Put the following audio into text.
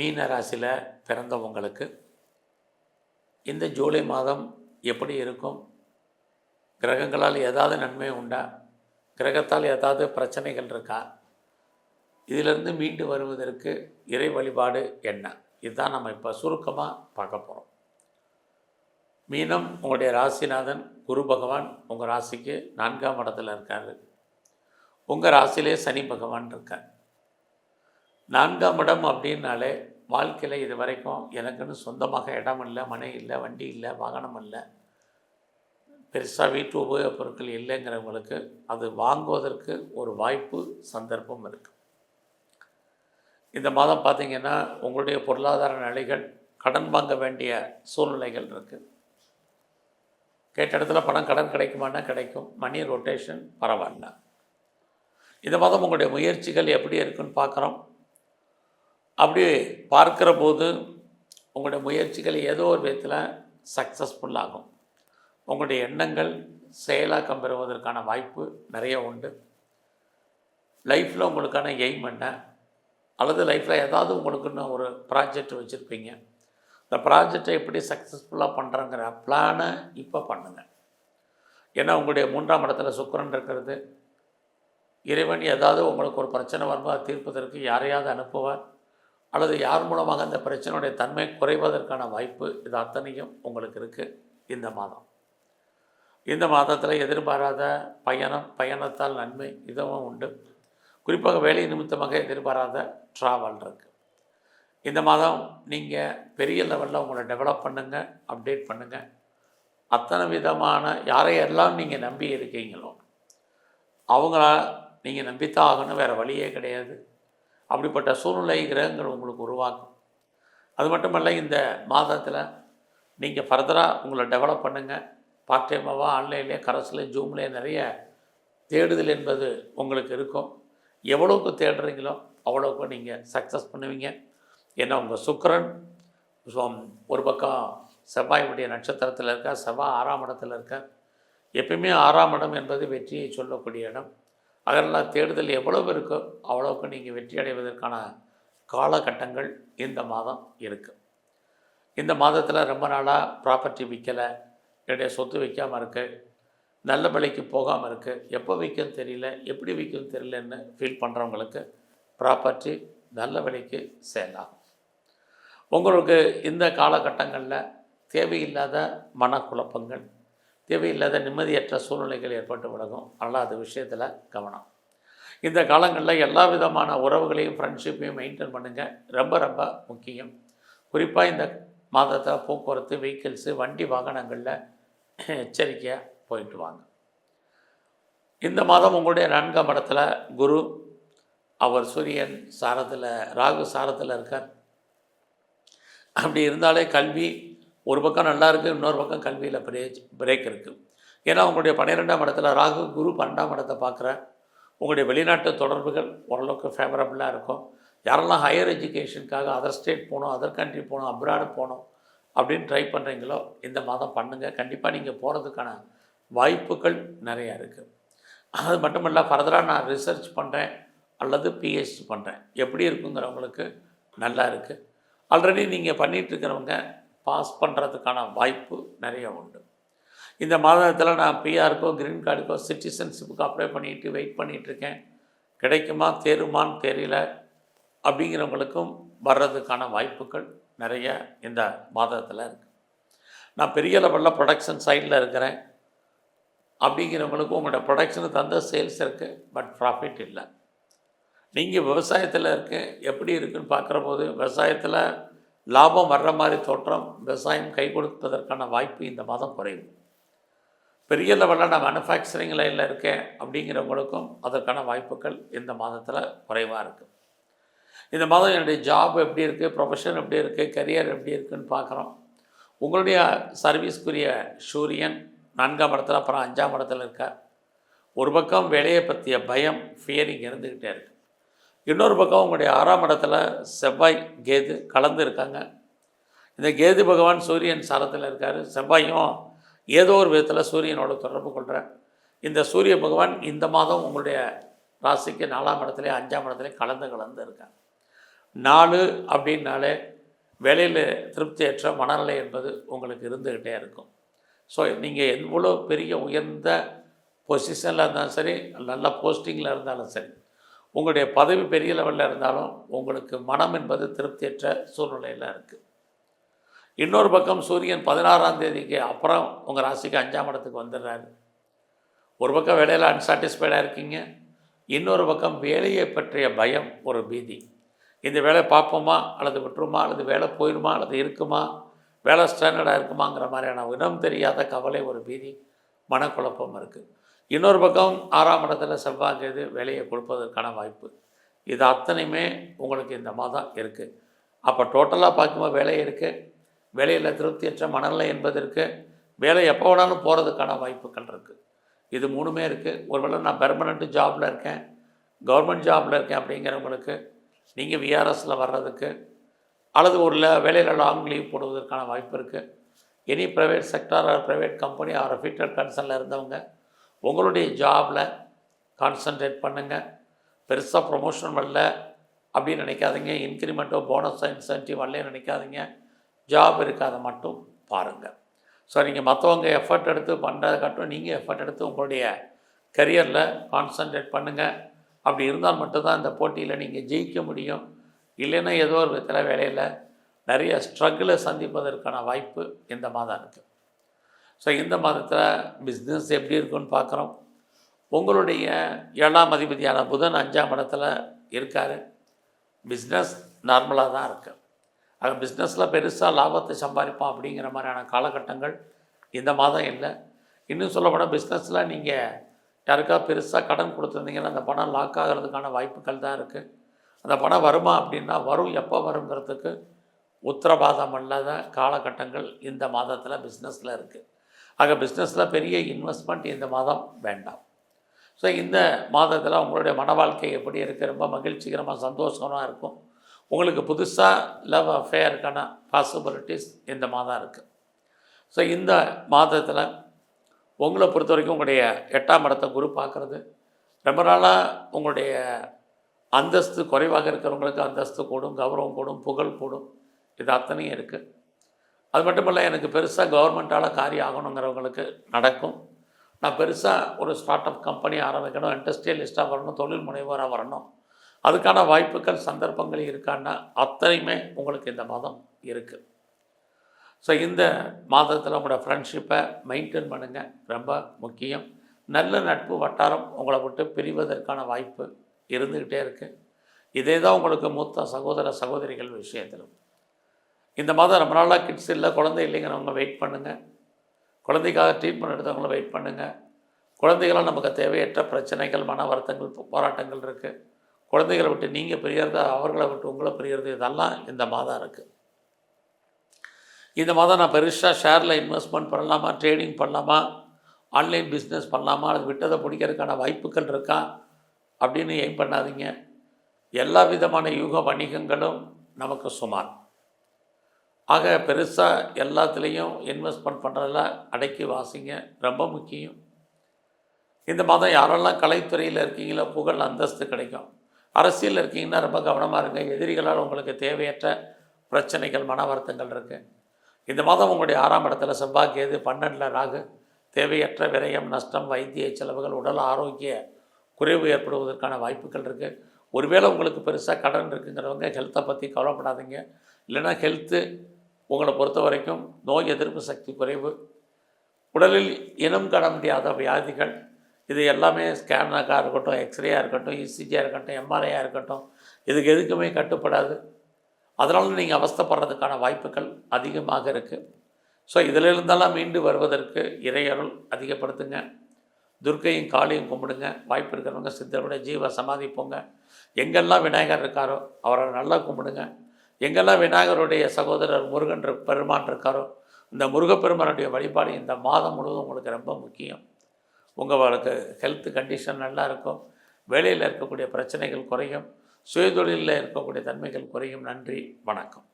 மீன ராசியில் பிறந்தவங்களுக்கு இந்த ஜூலை மாதம் எப்படி இருக்கும்? கிரகங்களால் ஏதாவது நன்மை உண்டா? கிரகத்தால் ஏதாவது பிரச்சனைகள் இருக்கா? இதிலிருந்து மீண்டு வருவதற்கு இறை வழிபாடு என்ன? இதுதான் நம்ம இப்போ சுருக்கமாக பார்க்க போகிறோம் மீனம் உங்களுடைய ராசிநாதன் குரு பகவான் உங்கள் ராசிக்கு நான்காம் இடத்துல இருக்கார். உங்கள் ராசியிலே சனி பகவான் இருக்கார். நான்காம் இடம் அப்படின்னாலே வாழ்க்கையில் இது வரைக்கும் எனக்குன்னு சொந்தமாக இடம் இல்லை மனை இல்லை வண்டி இல்லை வாகனம் இல்லை. பெருசாக வீட்டு உபயோகப் பொருட்கள் இல்லைங்கிறவங்களுக்கு அது வாங்குவதற்கு ஒரு வாய்ப்பு சந்தர்ப்பம் இருக்குது இந்த மாதம் பார்த்திங்கன்னா உங்களுடைய பொருளாதார நிலைகள் கடன் வாங்க வேண்டிய சூழ்நிலைகள் இருக்குது கேட்ட இடத்துல பணம் கடன் கிடைக்குமானா கிடைக்கும் மணி ரொட்டேஷன் பரவாயில்ல. இந்த மாதம் உங்களுடைய முயற்சிகள் எப்படி இருக்குன்னு பார்க்குறோம் அப்படி பார்க்குற போது உங்களுடைய முயற்சிகள் ஏதோ ஒரு விதத்தில் சக்ஸஸ்ஃபுல் ஆகும். உங்களுடைய எண்ணங்கள் செயலாக்கம் பெறுவதற்கான வாய்ப்பு நிறைய உண்டு. லைஃப்பில் உங்களுக்கான எய்ம் என்ன? அல்லது லைஃப்பில் ஏதாவது உங்களுக்குன்னு ஒரு ப்ராஜெக்ட் வச்சுருப்பீங்க. இந்த ப்ராஜெக்டை எப்படி சக்ஸஸ்ஃபுல்லாக பண்ணுறங்கிற பிளானை இப்போ பண்ணுங்கள் ஏன்னா உங்களுடைய மூன்றாம் இடத்துல சுக்கரன் இருக்கிறது. இறைவன் ஏதாவது உங்களுக்கு ஒரு பிரச்சனை வரும்போது அதை தீர்ப்பதற்கு யாரையாவது அனுப்புவார். அல்லது யார் மூலமாக அந்த பிரச்சனையுடைய தன்மை குறைவதற்கான வாய்ப்பு இது அத்தனையும் உங்களுக்கு இருக்குது இந்த மாதம். இந்த மாதத்தில் எதிர்பாராத பயணம் பயணத்தால் நன்மை இதுவும் உண்டு. குறிப்பாக வேலை நிமித்தமாக எதிர்பாராத ட்ராவல் இருக்குது இந்த மாதம் நீங்கள் பெரிய லெவலில் உங்களை டெவலப் பண்ணுங்கள் அப்டேட் பண்ணுங்கள் அத்தனை விதமான யாரையெல்லாம் நீங்கள் நம்பி இருக்கீங்களோ அவங்கள நீங்கள் நம்பித்தான் ஆகணும் வேறு வழியே கிடையாது. அப்படிப்பட்ட சூழ்நிலை கிரகங்கள் உங்களுக்கு உருவாக்கும். அது மட்டுமல்ல இந்த மாதத்தில் நீங்கள் ஃபர்தராக உங்களை டெவலப் பண்ணுங்கள் பார்ட் டைமாவா ஆன்லைன்லேயே கரஸ்லேயே ஜூம்லேயே நிறைய தேடுதல் என்பது உங்களுக்கு இருக்கும். எவ்வளோக்கு தேடுறீங்களோ அவ்வளோக்கு நீங்கள் சக்ஸஸ் பண்ணுவீங்க. ஏன்னா உங்கள் சுக்கரன் ஒரு பக்கம் செவ்வாயுடைய நட்சத்திரத்தில் இருக்க செவ்வாய் ஆறாம் இடத்துல இருக்க எப்பயுமே ஆறாம் இடம் என்பது வெற்றியை சொல்லக்கூடிய இடம். அதெல்லாம் தேடுதல் எவ்வளவு இருக்கோ அவ்வளோக்கு நீங்கள் வெற்றி அடைவதற்கான காலகட்டங்கள் இந்த மாதம் இருக்குது இந்த மாதத்தில் ரொம்ப நாளாக ப்ராப்பர்ட்டி விற்கலை என்னுடைய சொத்து விற்காமல் இருக்குது நல்ல விலைக்கு போகாமல் இருக்குது எப்போ விற்கும் தெரியல எப்படி விற்கும் தெரியலன்னு ஃபீல் பண்ணுறவங்களுக்கு ப்ராப்பர்ட்டி நல்ல விலைக்கு சேல் உங்களுக்கு இந்த காலகட்டங்களில் தேவையில்லாத மனக்குழப்பங்கள் தேவையில்லாத நிம்மதியற்ற சூழ்நிலைகள் ஏற்பட்டு விலகும். அதனால் அது விஷயத்தில் கவனம். இந்த காலங்களில் எல்லா விதமான உறவுகளையும் ஃப்ரெண்ட்ஷிப்பையும் மெயின்டைன் பண்ணுங்கள் ரொம்ப ரொம்ப முக்கியம். குறிப்பாக இந்த மாதத்தில் போக்குவரத்து வெஹிக்கிள்ஸு வண்டி வாகனங்களில் எச்சரிக்கையாக போயிட்டு வாங்க. இந்த மாதம் உங்களுடைய நான்காம் இடத்துல குரு அவர் சூரியன் சாரத்தில் ராகு சாரத்தில் இருக்கார். அப்படி இருந்தாலே கல்வி ஒரு பக்கம் நல்லா இருக்குது இன்னொரு பக்கம் கல்வியில் பிரேக் பிரேக் இருக்குது ஏன்னா உங்களுடைய பன்னிரெண்டாம் இடத்துல ராகு குரு பன்னெண்டாம் இடத்தை பார்க்குறேன் உங்களுடைய வெளிநாட்டு தொடர்புகள் ஓரளவுக்கு ஃபேவரபுளாக இருக்கும். யாரெல்லாம் ஹையர் எஜுகேஷனுக்காக அதர் ஸ்டேட் போகணும் அதர் கண்ட்ரி போகணும் அப்ராடு போகணும் அப்படின்னு ட்ரை பண்ணுறீங்களோ இந்த மாதம் பண்ணுங்கள் கண்டிப்பாக நீங்கள் போகிறதுக்கான வாய்ப்புகள் நிறையா இருக்குது அது மட்டும் இல்லை ஃபர்தராக நான் ரிசர்ச் பண்ணுறேன் அல்லது பிஹெச்டி பண்ணுறேன் எப்படி இருக்குங்கிறவங்களுக்கு நல்லா இருக்குது ஆல்ரெடி நீங்கள் பண்ணிகிட்ருக்கிறவங்க பாஸ் பண்ணுறதுக்கான வாய்ப்பு நிறைய உண்டு. இந்த மாதத்தில் நான் பிஆருக்கோ க்ரீன் கார்டுக்கோ சிட்டிசன்ஷிப்புக்கோ அப்ளை பண்ணிட்டு வெயிட் பண்ணிகிட்ருக்கேன் கிடைக்குமா தேருமான்னு தெரியல. அப்படிங்கிறவங்களுக்கும் வர்றதுக்கான வாய்ப்புகள் நிறைய இந்த மாதத்தில் இருக்குது நான் பெரிய லெவலில் ப்ரொடக்ஷன் சைடில் இருக்கிறேன். அப்படிங்கிறவங்களுக்கும் உங்களோட ப்ரொடக்ஷனுக்கு தந்த சேல்ஸ் இருக்குது பட் ப்ராஃபிட் இல்லை. நீங்கள் விவசாயத்தில் இருக்க எப்படி இருக்குன்னு பார்க்குற போது விவசாயத்தில் லாபம் வர்ற மாதிரி தோற்றம் விவசாயம் கை கொடுப்பதற்கான வாய்ப்பு இந்த மாதம் குறைவு. பெரிய லெவலில் நான் மேனுஃபேக்சரிங் லைனில் இருக்கேன் அப்படிங்கிறவங்களுக்கும் அதற்கான வாய்ப்புகள் இந்த மாதத்தில் குறைவாக இருக்குது இந்த மாதம் என்னுடைய ஜாப் எப்படி இருக்குது ப்ரொஃபஷன் எப்படி இருக்குது கரியர் எப்படி இருக்குன்னு பார்க்குறோம். உங்களுடைய சர்வீஸ்க்குரிய சூரியன் நான்காம் இடத்துல அப்புறம் அஞ்சாம் இடத்துல இருக்கார். ஒரு பக்கம் வேலையை பற்றிய பயம் ஃபியரிங் இருந்துக்கிட்டே இருக்குது இன்னொரு பக்கம் உங்களுடைய ஆறாம் இடத்துல செவ்வாய் கேது கலந்து இருக்காங்க. இந்த கேது பகவான் சூரியன் சாரத்தில் இருக்கார். செவ்வாயும் ஏதோ ஒரு விதத்தில் சூரியனோட தொடர்பு கொள்கிற இந்த சூரிய பகவான் இந்த மாதம் உங்களுடைய ராசிக்கு நாலாம் இடத்துலையும் அஞ்சாம் இடத்துலையும் கலந்து கலந்து இருக்காங்க நாலு அப்படின்னாலே வேலையில் திருப்தியற்ற மனநிலை என்பது உங்களுக்கு இருந்துக்கிட்டே இருக்கும். ஸோ நீங்கள் எவ்வளோ பெரிய உயர்ந்த பொசிஷனில் இருந்தாலும் சரி நல்ல போஸ்டிங்கில் இருந்தாலும் சரி உங்களுடைய பதவி பெரிய லெவலில் இருந்தாலும் உங்களுக்கு மனம் என்பது திருப்தியற்ற சூழ்நிலையில் இருக்குது இன்னொரு பக்கம் சூரியன் பதினாறாம் தேதிக்கு அப்புறம் உங்கள் ராசிக்கு அஞ்சாம் இடத்துக்கு வந்துடுறாரு. ஒரு பக்கம் வேலையில் அன்சாட்டிஸ்ஃபைடாக இருக்கீங்க. இன்னொரு பக்கம் வேலையை பற்றிய பயம் ஒரு பீதி. இந்த வேலை பார்ப்போமா? அல்லது விட்டுருமா? அல்லது வேலை போயிடுமா அல்லது இருக்குமா? வேலை ஸ்டாண்டர்டாக இருக்குமாங்கிற மாதிரியான இடம் தெரியாத கவலை ஒரு பீதி மனக்குழப்பம் இருக்குது இன்னொரு பக்கம் ஆறாம் இடத்துல செவ்வாய் கேது வேலையை கொடுப்பதற்கான வாய்ப்பு. இது அத்தனையுமே உங்களுக்கு இந்த மாதம் இருக்குது அப்போ டோட்டலாக பார்க்கும்போது வேலை இருக்குது வேலையில் திருப்தியற்ற மனநிலை என்பது இருக்குது வேலை எப்போ வேணாலும் போகிறதுக்கான வாய்ப்புகள் இருக்குது இது மூணுமே இருக்குது ஒருவேளை நான் பெர்மனண்ட் ஜாபில் இருக்கேன். கவர்மெண்ட் ஜாபில் இருக்கேன் அப்படிங்கிறவங்களுக்கு நீங்கள் விஆர்எஸில் வர்றதுக்கு அல்லது ஒரு ல- வேலையில் லாங் லீவ் போடுவதற்கான வாய்ப்பு இருக்குது any private sector or private company or fitter கன்சர்னில் இருந்தவங்க உங்களுடைய ஜாபில் கான்சன்ட்ரேட் பண்ணுங்கள் பெருசாக ப்ரொமோஷன் வரல அப்படின்னு நினைக்காதீங்க. இன்க்ரிமெண்ட்டோ போனஸோ இன்சென்டிவ் வரல நினைக்காதீங்க. ஜாப் இருக்காத மட்டும் பாருங்கள் ஸோ நீங்கள் மற்றவங்க எஃபர்ட் எடுத்து பண்ணுறதை காட்டும் நீங்கள் எஃபர்ட் எடுத்து உங்களுடைய கரியரில் கான்சன்ட்ரேட் பண்ணுங்கள் அப்படி இருந்தால் மட்டும்தான் இந்த போட்டியில் நீங்கள் ஜெயிக்க முடியும். இல்லைன்னா ஏதோ ஒரு விதத்தில் வேலையில் நிறைய ஸ்ட்ரகிளை சந்திப்பதற்கான வாய்ப்பு இந்த மாதம் இருக்குது ஸோ இந்த மாதத்தில் பிஸ்னஸ் எப்படி இருக்குன்னு பார்க்குறோம். உங்களுடைய ஏழாம் அதிபதியான புதன் அஞ்சாம் இடத்துல இருக்கார். பிஸ்னஸ் நார்மலாக தான் இருக்குது ஆக பிஸ்னஸில் பெருசாக லாபத்தை சம்பாதிப்போம் அப்படிங்கிற மாதிரியான காலகட்டங்கள் இந்த மாதம் இல்லை. இன்னும் சொல்லப்போனால் பிஸ்னஸில் நீங்கள் யாருக்காவது பெருசாக கடன் கொடுத்துருந்தீங்கன்னா அந்த பணம் லாக் ஆகிறதுக்கான வாய்ப்புகள் தான் இருக்குது அந்த பணம் வருமா அப்படின்னா வரும் எப்போ வருங்கிறதுக்கு உத்தரவாதம் இல்லாத காலகட்டங்கள் இந்த மாதத்தில் பிஸ்னஸில் இருக்குது ஆக பிஸ்னஸில் பெரிய இன்வெஸ்ட்மெண்ட் இந்த மாதம் வேண்டாம். ஸோ இந்த மாதத்தில் உங்களுடைய மன வாழ்க்கை எப்படி இருக்குது ரொம்ப மகிழ்ச்சிகரமாக சந்தோஷமாக இருக்கும். உங்களுக்கு புதுசாக லவ் அஃபேருக்கான பாசிபிலிட்டிஸ் இந்த மாதம் இருக்குது ஸோ இந்த மாதத்தில் உங்களை பொறுத்த வரைக்கும் உங்களுடைய எட்டாம் இடத்தை குரு பார்க்குறது. ரொம்ப நாளாக உங்களுடைய அந்தஸ்து குறைவாக இருக்கிறவங்களுக்கு அந்தஸ்து கூடும் கௌரவம் கூடும் புகழ் கூடும். இது அத்தனையும் இருக்குது அது மட்டும் இல்லை எனக்கு பெருசாக கவர்மெண்ட்டால் காரியம் ஆகணுங்கிறவங்களுக்கு நடக்கும். நான் பெருசாக ஒரு ஸ்டார்ட் அப் கம்பெனி ஆரம்பிக்கணும் இண்டஸ்ட்ரியலிஸ்ட்டாக வரணும் தொழில் முனைவோராக வரணும். அதுக்கான வாய்ப்புகள் சந்தர்ப்பங்கள் இருக்கான்னா அத்தனையுமே உங்களுக்கு இந்த மாதம் இருக்குது ஸோ இந்த மாதத்தில் உங்களோட ஃப்ரெண்ட்ஷிப்பை மெயின்டைன் பண்ணுங்கள் ரொம்ப முக்கியம். நல்ல நட்பு வட்டாரம் உங்களை விட்டு பிரிவதற்கான வாய்ப்பு இருந்துக்கிட்டே இருக்குது இதே தான் உங்களுக்கு மூத்த சகோதர சகோதரிகள் விஷயத்திலும். இந்த மாதம் ரொம்ப நாளாக கிட்ஸ் இல்லை குழந்தை இல்லைங்கிறவங்க வெயிட் பண்ணுங்கள் குழந்தைக்காக ட்ரீட்மெண்ட் எடுத்தவங்களும் வெயிட் பண்ணுங்கள் குழந்தைகளால் நமக்கு தேவையற்ற பிரச்சனைகள் மன வருத்தங்கள் போராட்டங்கள் இருக்குது குழந்தைகளை விட்டு நீங்கள் பிரியறது அவர்களை விட்டு உங்களை பிரியறது இதெல்லாம் இந்த மாதம் இருக்குது இந்த மாதம் நான் பெருசாக ஷேரில் இன்வெஸ்ட்மெண்ட் பண்ணலாமா ட்ரேடிங் பண்ணலாமா ஆன்லைன் பிஸ்னஸ் பண்ணலாமா அது விட்டதை பிடிக்கிறதுக்கான வாய்ப்புகள் இருக்கா அப்படின்னு எய்ம் பண்ணாதீங்க. எல்லா விதமான யூக வணிகங்களும் நமக்கு சுமார். ஆக பெருசாக எல்லாத்துலேயும் இன்வெஸ்ட்மெண்ட் பண்ணுறதுல அடக்கி வாசிங்க. ரொம்ப முக்கியம். இந்த மாதம் யாரெல்லாம் கலைத்துறையில் இருக்கீங்களோ புகழ் அந்தஸ்து கிடைக்கும். அரசியலில் இருக்கீங்கன்னா ரொம்ப கவனமாக இருங்க. எதிரிகளால் உங்களுக்கு தேவையற்ற பிரச்சனைகள் மன வருத்தங்கள் இருக்குது இந்த மாதம் உங்களுடைய ஆறாம் இடத்துல செவ்வாக்கேது பன்னெண்டில் ராகு. தேவையற்ற விரயம் நஷ்டம் வைத்திய செலவுகள் உடல் ஆரோக்கிய குறைவு ஏற்படுவதற்கான வாய்ப்புகள் இருக்குது ஒருவேளை உங்களுக்கு பெருசாக கடன் இருக்குங்கிறவங்க ஹெல்த்தை பற்றி கவலைப்படாதீங்க. இல்லைன்னா ஹெல்த்து உங்களை பொறுத்த வரைக்கும் நோய் எதிர்ப்பு சக்தி குறைவு உடலில் இனம் காண முடியாத வியாதிகள் இது எல்லாமே ஸ்கேனாக்காக இருக்கட்டும் எக்ஸ்ரேயாக இருக்கட்டும் இசிஜியாக இருக்கட்டும் எம்ஆர்ஐயாக இருக்கட்டும் இதுக்கு எதுக்குமே கட்டுப்படாது. அதனால நீங்கள் அவஸ்தைப்படுறதுக்கான வாய்ப்புகள் அதிகமாக இருக்குது ஸோ இதில் இருந்தெல்லாம் மீண்டு வருவதற்கு இறையருள் அதிகப்படுத்துங்க. துர்க்கையும் காளியும் கும்பிடுங்க. வாய்ப்பு இருக்கிறவங்க சித்தருடைய ஜீவ சமாதி போங்க. எங்கெல்லாம் விநாயகர் இருக்காரோ அவரை நல்லா கும்பிடுங்க. எங்கெல்லாம் விநாயகருடைய சகோதரர் முருகன் பெருமான் இருக்காரோ இந்த முருகப்பெருமானுடைய வழிபாடு இந்த மாதம் முழுவதும் உங்களுக்கு ரொம்ப முக்கியம். உங்களுக்கு ஹெல்த் கண்டிஷன் நல்லா இருக்கும். வேலையில் இருக்கக்கூடிய பிரச்சனைகள் குறையும். சுயதொழிலில் இருக்கக்கூடிய தன்மைகள் குறையும். நன்றி. வணக்கம்.